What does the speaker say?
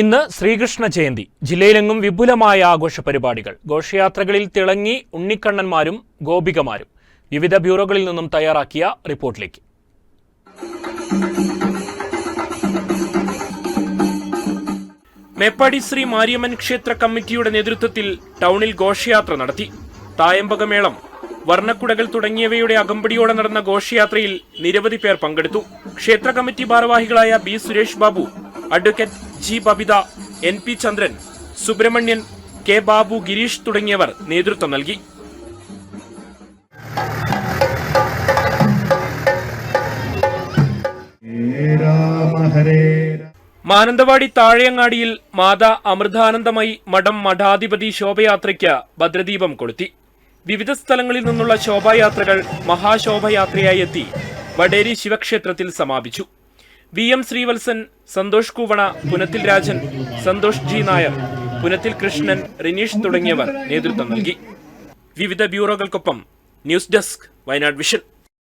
ഇന്ന് ശ്രീകൃഷ്ണ ജയന്തി ജില്ലയിലെങ്ങും വിപുലമായ ആഘോഷ പരിപാടികൾ ഘോഷയാത്രകളിൽ തിളങ്ങി ഉണ്ണിക്കണ്ണന്മാരും ഗോപികമാരും. വിവിധ ബ്യൂറോകളിൽ നിന്നും തയ്യാറാക്കിയ റിപ്പോർട്ടിലേക്ക്. മേപ്പാടി ശ്രീ മാരിയമ്മൻ ക്ഷേത്ര കമ്മിറ്റിയുടെ നേതൃത്വത്തിൽ ടൗണിൽ ഘോഷയാത്ര നടത്തി. തായമ്പകമേളം വർണക്കുടകൾ തുടങ്ങിയവയുടെ അകമ്പടിയോടെ നടന്ന ഘോഷയാത്രയിൽ നിരവധി പേർ പങ്കെടുത്തു. ക്ഷേത്ര കമ്മിറ്റി ഭാരവാഹികളായ B Suresh Babu advocate G Babitha N P Chandran Subrahmanyan K Babu Gireesh തുടങ്ങിയവർ നേതൃത്വം നൽകി. മാനന്തവാടി താഴെയങ്ങാടിയിൽ മാതാ അമൃതാനന്ദമയി മഠം മഠാധിപതി ശോഭയാത്രയ്ക്ക് ഭദ്രദീപം കൊളുത്തി. വിവിധ സ്ഥലങ്ങളിൽ നിന്നുള്ള ശോഭായാത്രകൾ മഹാശോഭയാത്രയായി എത്തി. വടേരി ശിവക്ഷേത്രത്തിൽ സമാപിച്ചു. V M Sreevalsan Santhosh Koovana Punathil Rajan Santhosh G Nair Punathil Krishnan Rineesh തുടങ്ങിയവർ നേതൃത്വം നൽകി. വിവിധ ബ്യൂറോകൾക്കൊപ്പം ന്യൂസ് ഡെസ്ക് വയനാട് വിഷൻ.